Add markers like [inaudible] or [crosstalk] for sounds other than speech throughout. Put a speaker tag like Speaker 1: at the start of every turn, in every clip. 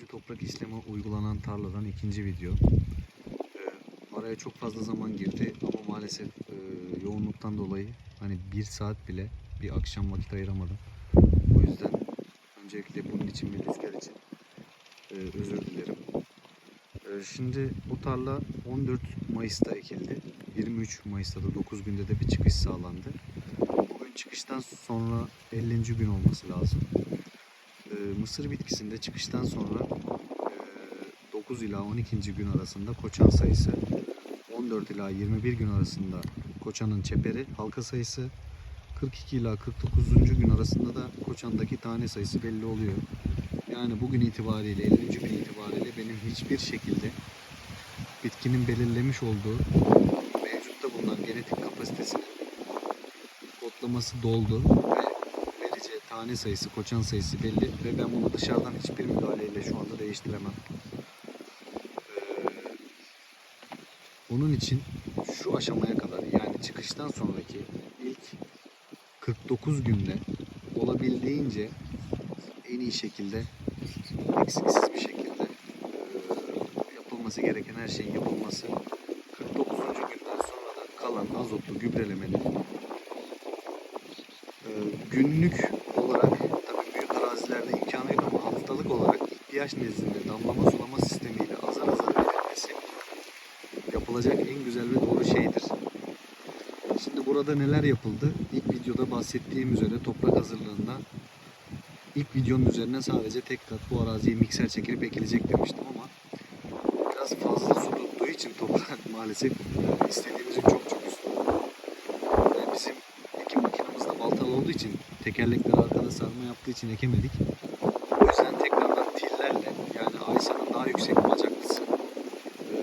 Speaker 1: koruyucu toprak işlemi uygulanan tarladan ikinci video. Ee, araya çok fazla zaman girdi ama maalesef e, yoğunluktan dolayı hani bir saat bile bir akşam vakit ayıramadım. O yüzden öncelikle bunun için ve rüzgar için e, özür dilerim. E, şimdi bu tarla 14 Mayıs'ta ekildi. 23 Mayıs'ta da 9 günde de bir çıkış sağlandı. Bugün çıkıştan sonra 50. gün olması lazım. E, mısır bitkisinde çıkıştan sonra e, 9 ila 12. gün arasında koçan sayısı, 14 ila 21 gün arasında koçanın çeperi, halka sayısı, 42 ila 49. gün arasında da koçandaki tane sayısı belli oluyor. Yani bugün itibariyle 50. gün itibariyle benim hiçbir şekilde bitkinin belirlemiş olduğu mevcutta bulunan genetik kapasitesinin kodlaması doldu ve tane sayısı, koçan sayısı belli ve ben bunu dışarıdan hiçbir müdahaleyle şu anda değiştiremem. Ee, onun için şu aşamaya kadar yani çıkıştan sonraki ilk 49 günde olabildiğince en iyi şekilde eksiksiz bir şekilde e, yapılması gereken her şeyin yapılması 49. günden sonra da kalan azotlu gübrelemenin e, günlük olarak tabii büyük arazilerde imkanı yok ama haftalık olarak ihtiyaç nezdinde damlama sulama sistemiyle azar azar verilmesi yapılacak en güzel ve doğru şeydir. Şimdi burada neler yapıldı? İlk videoda bahsettiğim üzere toprak hazırlığında ilk videonun üzerine sadece tek kat bu araziye mikser çekilip ekilecek demiştim ama biraz fazla su tuttuğu için toprak [laughs] maalesef istediğimizin çok çok üstünde. Ve bizim ekim makinamız da baltalı olduğu için tekerlekleri arkada sarma yaptığı için ekemedik. O yüzden tekrardan tillerle yani Aysa'nın daha yüksek bacaklısı e,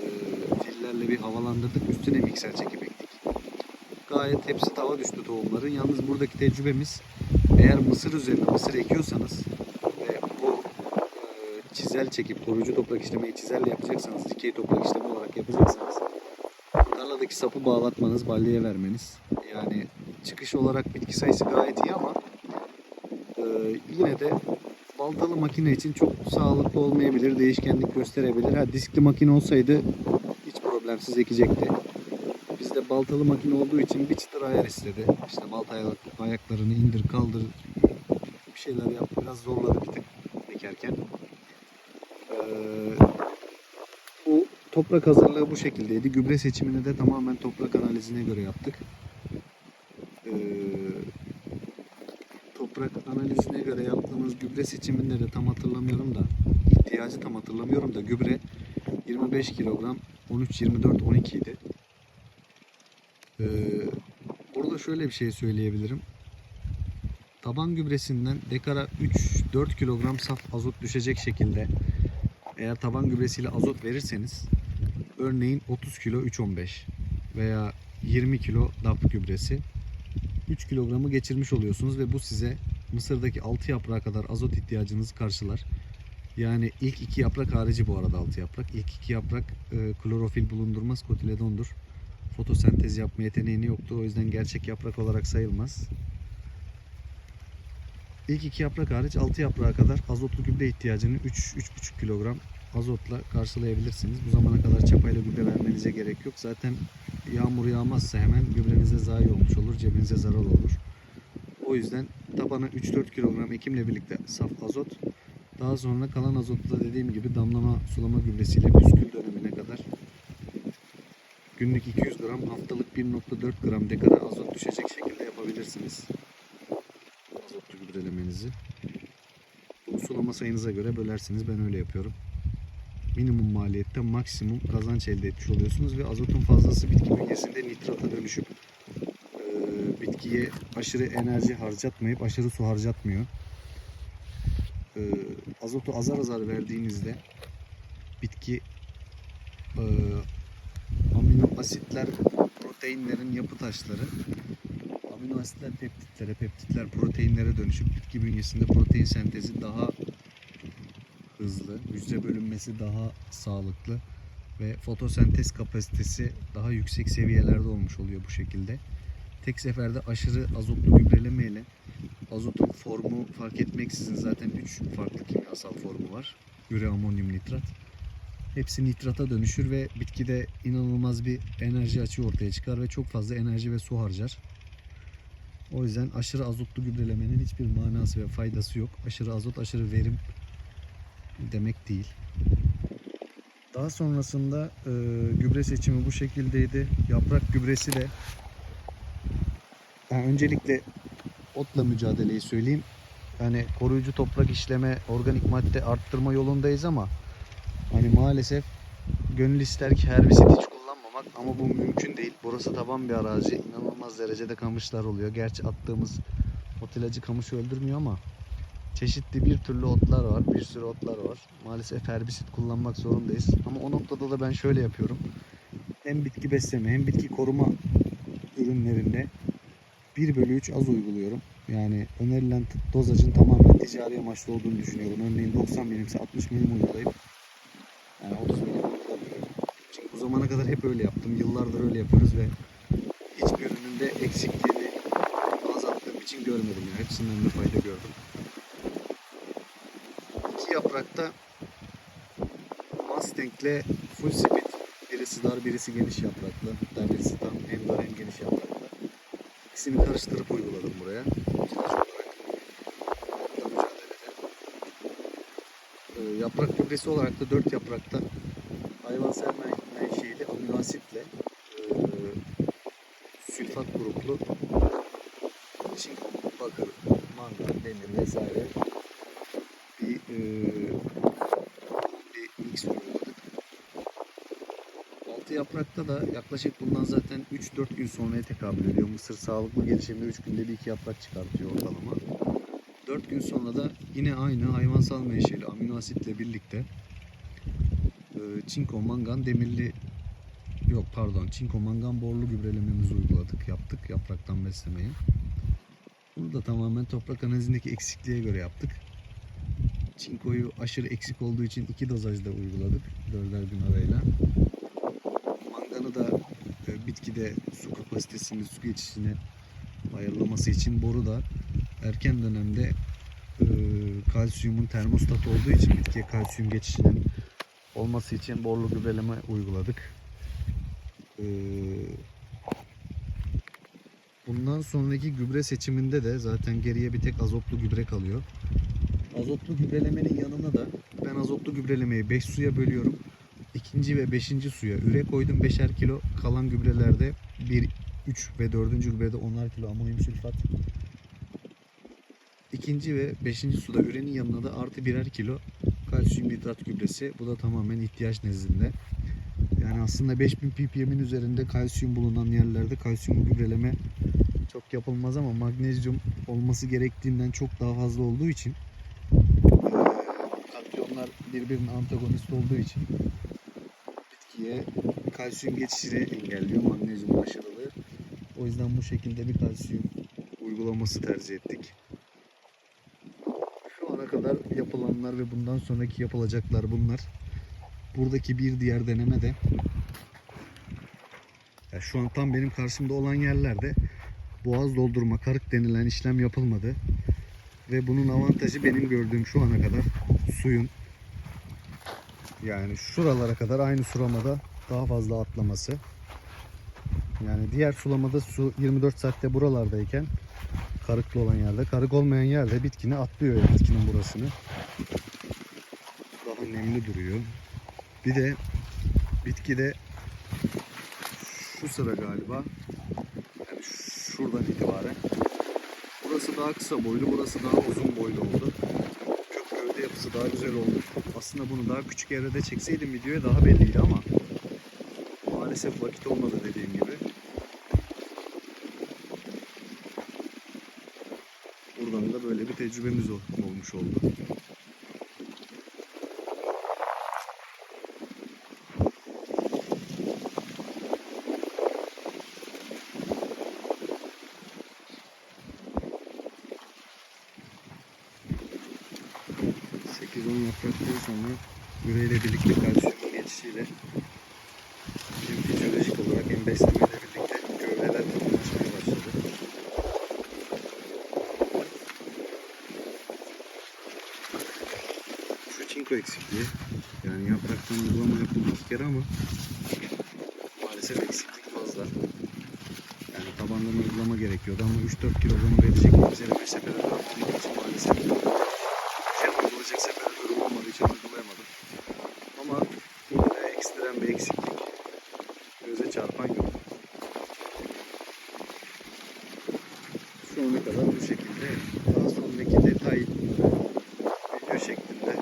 Speaker 1: tillerle havalandırdık üstüne mikser çekip ektik. Gayet hepsi tava düştü tohumların. Yalnız buradaki tecrübemiz eğer mısır üzerine mısır ekiyorsanız ve bu e, çizel çekip koruyucu toprak işlemeyi çizelle yapacaksanız, dikey toprak işlemi olarak yapacaksanız tarladaki sapı bağlatmanız, balyaya vermeniz. Yani çıkış olarak bitki sayısı gayet iyi ama e, yine de baltalı makine için çok sağlıklı olmayabilir, değişkenlik gösterebilir. Ha, diskli makine olsaydı problemsiz ekecekti. Bizde baltalı makine olduğu için bir çıtır ayar istedi. İşte balta ayak- ayaklarını indir kaldır bir şeyler yap. Biraz zorladı bir tık ekerken. Ee, bu toprak hazırlığı bu şekildeydi. Gübre seçimini de tamamen toprak analizine göre yaptık. Ee, toprak analizine göre yaptığımız gübre seçiminde de tam hatırlamıyorum da ihtiyacı tam hatırlamıyorum da gübre 25 kilogram 13 24 12 idi. Ee, burada şöyle bir şey söyleyebilirim. Taban gübresinden dekara 3-4 kilogram saf azot düşecek şekilde eğer taban gübresiyle azot verirseniz örneğin 30 kilo 3.15 veya 20 kilo DAP gübresi 3 kilogramı geçirmiş oluyorsunuz ve bu size Mısır'daki 6 yaprağa kadar azot ihtiyacınızı karşılar. Yani ilk iki yaprak harici bu arada 6 yaprak. İlk iki yaprak e, klorofil bulundurmaz kotiledondur fotosentez yapma yeteneğini yoktu. O yüzden gerçek yaprak olarak sayılmaz. İlk iki yaprak hariç 6 yaprağa kadar azotlu gübre ihtiyacını 3-3,5 kilogram azotla karşılayabilirsiniz. Bu zamana kadar çapayla gübre vermenize gerek yok. Zaten yağmur yağmazsa hemen gübrenize zayi olmuş olur, cebinize zarar olur. O yüzden tabana 3-4 kilogram ekimle birlikte saf azot, daha sonra kalan azotu da dediğim gibi damlama sulama gübresiyle püskül dönemine kadar Günlük 200 gram, haftalık 1.4 gram dekara azot düşecek şekilde yapabilirsiniz. Azotlu gübrelemenizi. Bunu sulama sayınıza göre bölersiniz. Ben öyle yapıyorum. Minimum maliyette maksimum kazanç elde etmiş oluyorsunuz ve azotun fazlası bitki bünyesinde nitrata dönüşüp bitkiye aşırı enerji harcatmayıp aşırı su harcatmıyor. E, azotu azar azar verdiğinizde bitki e, amino asitler proteinlerin yapı taşları amino asitler peptitlere, peptitler proteinlere dönüşüp bitki bünyesinde protein sentezi daha hızlı, hücre bölünmesi daha sağlıklı ve fotosentez kapasitesi daha yüksek seviyelerde olmuş oluyor bu şekilde. Tek seferde aşırı azotlu gübreleme ile azotun formu fark etmeksizin zaten 3 farklı kimyasal formu var. Üre amonyum nitrat. Hepsi nitrata dönüşür ve bitkide inanılmaz bir enerji açığı ortaya çıkar ve çok fazla enerji ve su harcar. O yüzden aşırı azotlu gübrelemenin hiçbir manası ve faydası yok. Aşırı azot, aşırı verim demek değil. Daha sonrasında e, gübre seçimi bu şekildeydi. Yaprak gübresi de yani öncelikle otla mücadeleyi söyleyeyim. Yani koruyucu toprak işleme, organik madde arttırma yolundayız ama hani maalesef gönül ister ki herbisit hiç kullanmamak ama bu mümkün değil. Burası taban bir arazi. İnanılmaz derecede kamışlar oluyor. Gerçi attığımız ot ilacı kamışı öldürmüyor ama çeşitli bir türlü otlar var. Bir sürü otlar var. Maalesef herbisit kullanmak zorundayız. Ama o noktada da ben şöyle yapıyorum. Hem bitki besleme hem bitki koruma ürünlerinde 1 bölü 3 az uyguluyorum. Yani önerilen dozajın tamamen ticari amaçlı olduğunu düşünüyorum. Örneğin 90 milimse 60 milim uygulayıp yani 30 milim uygulamıyorum. Çünkü bu zamana kadar hep öyle yaptım. Yıllardır öyle yapıyoruz ve hiçbir ürünün de eksikliğini azalttığım için görmedim. Yani hepsinden de fayda gördüm. İki yaprakta Mustang'le Full Speed birisi dar birisi geniş yapraklı. Hatta birisi tam hem dar hem geniş yapraklı. İkisini karıştırıp uyguladım buraya. Ee, yaprak gübresi olarak da 4 yaprakta hayvansal men- menşeili amino asitle e, sülfat gruplu çinko, bakır, mangan, demir vesaire bir, e, bir mix uyguladık. Altı yaprakta da yaklaşık bundan zaten 3-4 gün sonraya tekabül ediyor. Mısır sağlıklı gelişimde 3 günde bir iki yaprak çıkartıyor ortalama. 4 gün sonra da yine aynı hayvansal menşeli amino asitle birlikte e, çinko, mangan, demirli yok pardon çinko, mangan, borlu gübrelememizi uyguladık, yaptık yapraktan beslemeyi. Bunu da tamamen toprak analizindeki eksikliğe göre yaptık. Çinkoyu aşırı eksik olduğu için iki dozajda uyguladık. Dörder gün arayla. Manganı da e, bitkide su kapasitesini, su geçişini ayarlaması için boru da erken dönemde e, kalsiyumun termostat olduğu için bitkiye kalsiyum geçişinin olması için borlu gübreleme uyguladık. E, bundan sonraki gübre seçiminde de zaten geriye bir tek azotlu gübre kalıyor. Azotlu gübrelemenin yanına da ben azotlu gübrelemeyi 5 suya bölüyorum. İkinci ve beşinci suya üre koydum 5'er kilo. Kalan gübrelerde 1, 3 ve 4. gübrede 10'ar kilo amonyum sülfat. İkinci ve beşinci suda ürenin yanına da artı birer kilo kalsiyum nitrat gübresi. Bu da tamamen ihtiyaç nezdinde. Yani aslında 5000 ppm'in üzerinde kalsiyum bulunan yerlerde kalsiyum gübreleme çok yapılmaz ama magnezyum olması gerektiğinden çok daha fazla olduğu için katyonlar birbirine antagonist olduğu için bitkiye kalsiyum geçişini engelliyor magnezyum aşırılığı. O yüzden bu şekilde bir kalsiyum uygulaması tercih ettik. Şu ana kadar yapılanlar ve bundan sonraki yapılacaklar bunlar. Buradaki bir diğer deneme de ya şu an tam benim karşımda olan yerlerde boğaz doldurma, karık denilen işlem yapılmadı. Ve bunun avantajı benim gördüğüm şu ana kadar suyun yani şuralara kadar aynı sulamada daha fazla atlaması. Yani diğer sulamada su 24 saatte buralardayken karıklı olan yerde, karık olmayan yerde bitkini atlıyor bitkinin burasını. Daha nemli duruyor. Bir de bitkide şu sıra galiba yani şuradan itibaren burası daha kısa boylu, burası daha uzun boylu oldu. Yapısı daha güzel oldu. Aslında bunu daha küçük evrede çekseydim videoya daha belliydi ama maalesef vakit olmadı dediğim gibi. Buradan da böyle bir tecrübemiz ol- olmuş oldu. Sekiz on yapraktan sonra üreyle birlikte kalsiyum geçişiyle hem fizyolojik olarak hem beslemeyle birlikte gövdeler kalınlaşmaya başladı. Şu çinko eksikliği. Yani yapraktan uygulama yapıldı iki kere ama maalesef eksiklik fazla. Yani tabandan uygulama gerekiyordu ama 3-4 kilogramı verecek üzerine seferatör olmadığı için maalesef şey uygulayacak seferatörüm olmadığı için uygulayamadım. Ama yine de ekstrem bir eksiklik. Göze çarpan yok. Ana kadar bu şekilde. Daha sonraki detay video şeklinde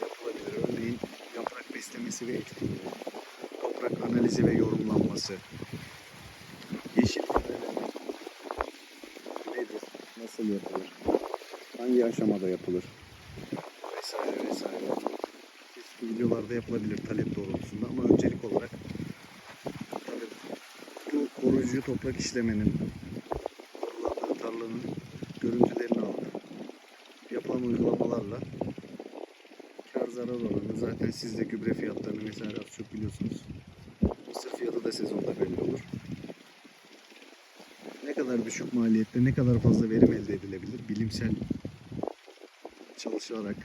Speaker 1: yapılabilir. Örneğin yaprak beslemesi ve etkinliği, toprak analizi ve yorumlanması, yeşil nedir, nasıl yapılır, hangi aşamada yapılır vesaire vesaire. Eski videolarda yapılabilir talep doğrultusunda ama öncelik olarak koruyucu toprak işlemenin kullandığı tarlanın görüntülerini alıp yapılan uygulamalarla kar zarar oranı zaten siz de gübre fiyatlarını vesaire az çok biliyorsunuz. Mısır fiyatı da sezonda belli olur. Ne kadar düşük maliyette ne kadar fazla verim elde edilebilir bilimsel çalışarak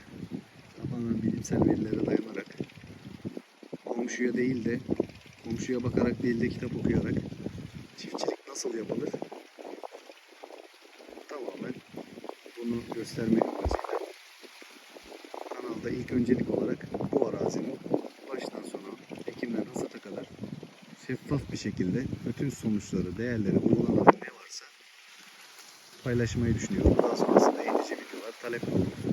Speaker 1: tamamen bilimsel verilere dayanarak komşuya değil de komşuya bakarak değil de kitap okuyarak nasıl yapılır tamamen bunu göstermek amacıyla kanalda ilk öncelik olarak bu arazinin baştan sona ekimden hasata kadar şeffaf bir şekilde bütün sonuçları, değerleri, uygulamaları ne varsa paylaşmayı düşünüyorum. Daha sonrasında eğitici videolar talep olur.